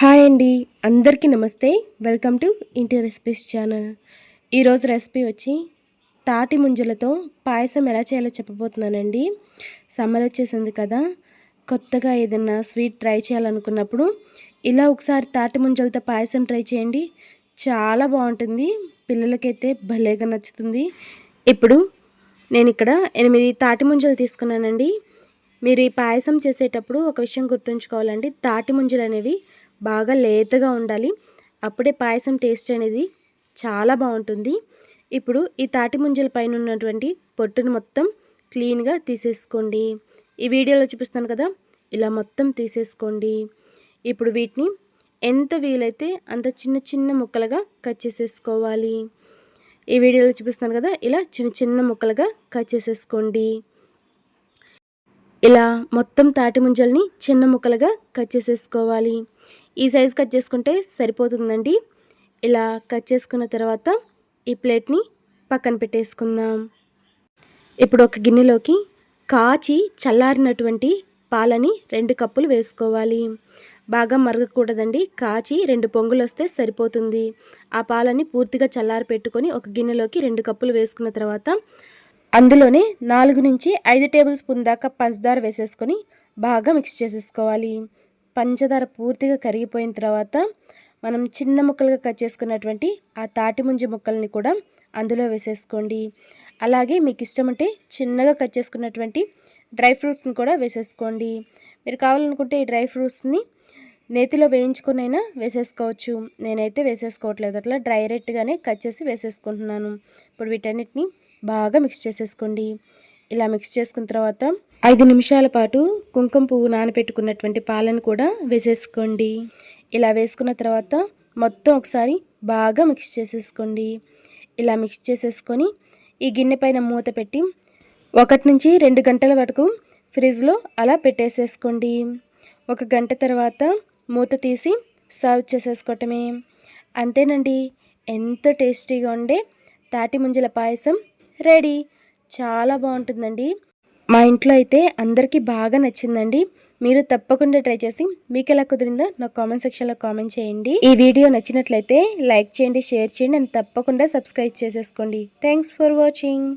Hi అండి. అందరికీ నమస్తే. వెల్కమ్ టు ఇంటి రెసిపీస్ ఛానల్. ఈరోజు రెసిపీ వచ్చి తాటి ముంజలతో పాయసం ఎలా చేయాలో చెప్పబోతున్నానండి. సమ్మర్ వచ్చేసింది కదా. కొత్తగా ఏదైనా స్వీట్ ట్రై చేయాలనుకున్నప్పుడు ఇలా ఒకసారి తాటి ముంజలతో పాయసం ట్రై చేయండి. చాలా బాగుంటుంది. పిల్లలకైతే భలేగా నచ్చుతుంది. ఇప్పుడు నేను ఇక్కడ ఎనిమిది తాటి ముంజలు తీసుకున్నానండి. మీరు ఈ పాయసం చేసేటప్పుడు ఒక విషయం గుర్తుంచుకోవాలండి. తాటి ముంజలు అనేవి బాగా లేతగా ఉండాలి. అప్పుడే పాయసం టేస్ట్ అనేది చాలా బాగుంటుంది. ఇప్పుడు ఈ తాటి ముంజల పైన ఉన్నటువంటి పొట్టును మొత్తం క్లీన్గా తీసేసుకోండి. ఈ వీడియోలో చూపిస్తాను కదా ఇలా మొత్తం తీసేసుకోండి. ఇప్పుడు వీటిని ఎంత వీలైతే అంత చిన్న చిన్న ముక్కలుగా కట్ చేసేసుకోవాలి. ఈ వీడియోలో చూపిస్తాను కదా ఇలా చిన్న చిన్న ముక్కలుగా కట్ చేసేసుకోండి. ఇలా మొత్తం తాటి ముంజల్ని చిన్న ముక్కలుగా కట్ చేసేసుకోవాలి. ఈ సైజ్ కట్ చేసుకుంటే సరిపోతుందండి. ఇలా కట్ చేసుకున్న తర్వాత ఈ ప్లేట్ని పక్కన పెట్టేసుకుందాం. ఇప్పుడు ఒక గిన్నెలోకి కాచి చల్లారినటువంటి పాలని రెండు కప్పులు వేసుకోవాలి. బాగా మరగకూడదండి. కాచి రెండు పొంగులు వస్తే సరిపోతుంది. ఆ పాలని పూర్తిగా చల్లారి పెట్టుకొని ఒక గిన్నెలోకి రెండు కప్పులు వేసుకున్న తర్వాత అందులోనే నాలుగు నుంచి ఐదు టేబుల్ స్పూన్ దాకా పంచదార వేసేసుకొని బాగా మిక్స్ చేసేసుకోవాలి. పంచదార పూర్తిగా కరిగిపోయిన తర్వాత మనం చిన్న ముక్కలుగా కట్ చేసుకున్నటువంటి ఆ తాటి ముంజి ముక్కల్ని కూడా అందులో వేసేసుకోండి. అలాగే మీకు ఇష్టం అంటే చిన్నగా కట్ చేసుకున్నటువంటి డ్రై ఫ్రూట్స్ని కూడా వేసేసుకోండి. మీరు కావాలనుకుంటే ఈ డ్రై ఫ్రూట్స్ని నేతిలో వేయించుకునైనా వేసేసుకోవచ్చు. నేనైతే వేసేసుకోవట్లేదు. అట్లా డైరెక్ట్గానే కట్ చేసి వేసేసుకుంటున్నాను. ఇప్పుడు వీటన్నిటిని బాగా మిక్స్ చేసేసుకోండి. ఇలా మిక్స్ చేసుకున్న తర్వాత ఐదు నిమిషాల పాటు కుంకుమ పువ్వు నానబెట్టుకున్నటువంటి పాలను కూడా వేసేసుకోండి. ఇలా వేసుకున్న తర్వాత మొత్తం ఒకసారి బాగా మిక్స్ చేసేసుకోండి. ఇలా మిక్స్ చేసేసుకొని ఈ గిన్నె పైన మూత పెట్టి ఒకటి నుంచి రెండు గంటల వరకు ఫ్రిడ్జ్లో అలా పెట్టేసేసుకోండి. ఒక గంట తర్వాత మూత తీసి సర్వ్ చేసేసుకోవటమే. అంతేనండి. ఎంతో టేస్టీగా ఉండే తాటి ముంజల పాయసం రెడీ. చాలా బాగుంటుందండి. మా ఇంట్లో అయితే అందరికీ బాగా నచ్చిందండి. మీరు తప్పకుండా ట్రై చేసి మీకు ఎలా కుదిరిందో నాకు కామెంట్ సెక్షన్లో కామెంట్ చేయండి. ఈ వీడియో నచ్చినట్లయితే లైక్ చేయండి షేర్ చేయండి అండ్ తప్పకుండా సబ్స్క్రైబ్ చేసేసుకోండి. Thanks for watching.